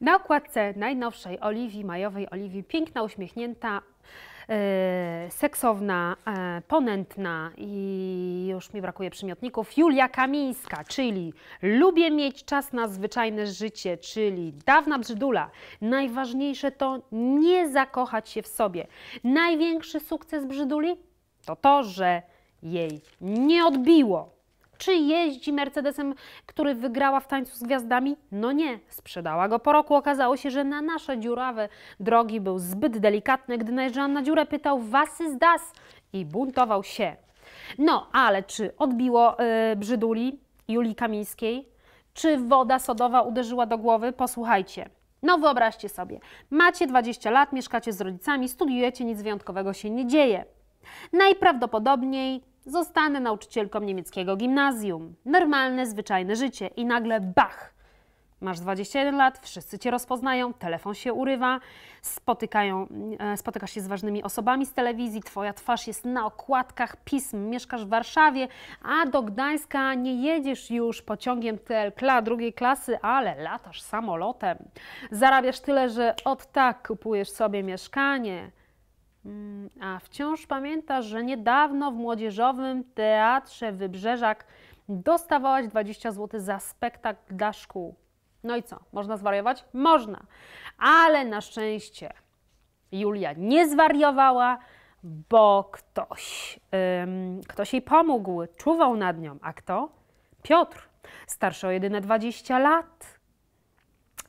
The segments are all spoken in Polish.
Na okładce najnowszej Oliwii, majowej Oliwii, piękna, uśmiechnięta, e, seksowna, e, ponętna i już mi brakuje przymiotników, Julia Kamińska, czyli lubię mieć czas na zwyczajne życie, czyli dawna brzydula. Najważniejsze to nie zakochać się w sobie. Największy sukces brzyduli to to, że jej nie odbiło. Czy jeździ Mercedesem, który wygrała w tańcu z gwiazdami? No nie, sprzedała go po roku. Okazało się, że na nasze dziurawe drogi był zbyt delikatny. Gdy najeżdżałam na dziurę, pytał was is das i buntował się. No, ale czy odbiło yy, brzyduli Julii Kamińskiej? Czy woda sodowa uderzyła do głowy? Posłuchajcie. No wyobraźcie sobie, macie 20 lat, mieszkacie z rodzicami, studiujecie, nic wyjątkowego się nie dzieje. Najprawdopodobniej zostanę nauczycielką niemieckiego gimnazjum. Normalne, zwyczajne życie i nagle bach! Masz 21 lat, wszyscy cię rozpoznają, telefon się urywa, spotykają, e, spotykasz się z ważnymi osobami z telewizji, twoja twarz jest na okładkach pism, mieszkasz w Warszawie, a do Gdańska nie jedziesz już pociągiem TLK drugiej klasy, ale latasz samolotem. Zarabiasz tyle, że od tak kupujesz sobie mieszkanie. Mm, a wciąż pamiętasz, że niedawno w młodzieżowym teatrze Wybrzeżak dostawałaś 20 zł za spektakl dla szkół. No i co? Można zwariować? Można. Ale na szczęście Julia nie zwariowała, bo ktoś, ym, ktoś jej pomógł, czuwał nad nią. A kto? Piotr, starszy o jedyne 20 lat.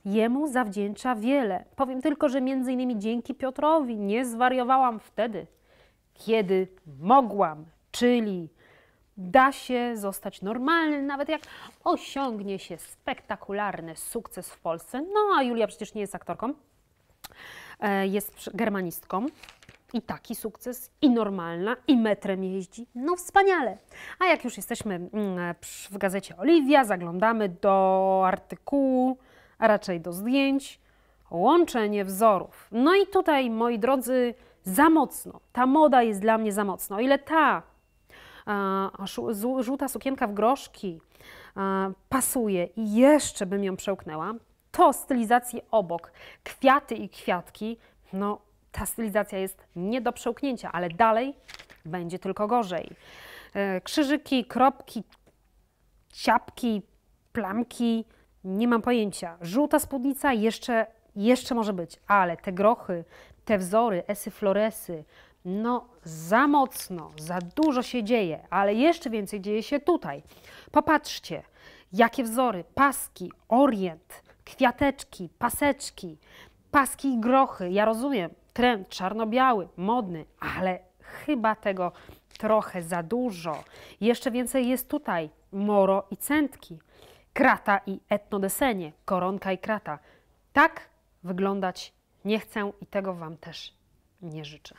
Jemu zawdzięcza wiele. Powiem tylko, że między innymi dzięki Piotrowi nie zwariowałam wtedy, kiedy mogłam, czyli da się zostać normalnym, nawet jak osiągnie się spektakularny sukces w Polsce. No a Julia przecież nie jest aktorką, e, jest germanistką. I taki sukces, i normalna, i metrem jeździ. No wspaniale. A jak już jesteśmy mm, w gazecie Oliwia, zaglądamy do artykułu a raczej do zdjęć, łączenie wzorów. No i tutaj, moi drodzy, za mocno. Ta moda jest dla mnie za mocno. O ile ta a, żółta sukienka w groszki a, pasuje i jeszcze bym ją przełknęła, to stylizacje obok, kwiaty i kwiatki, no ta stylizacja jest nie do przełknięcia, ale dalej będzie tylko gorzej. E, krzyżyki, kropki, ciapki, plamki, nie mam pojęcia. Żółta spódnica jeszcze, jeszcze może być, ale te grochy, te wzory, esy floresy, no za mocno, za dużo się dzieje, ale jeszcze więcej dzieje się tutaj. Popatrzcie, jakie wzory, paski, orient, kwiateczki, paseczki, paski i grochy. Ja rozumiem, trend czarno-biały, modny, ale chyba tego trochę za dużo. Jeszcze więcej jest tutaj, moro i centki krata i etnodesenie, koronka i krata. Tak wyglądać nie chcę i tego Wam też nie życzę.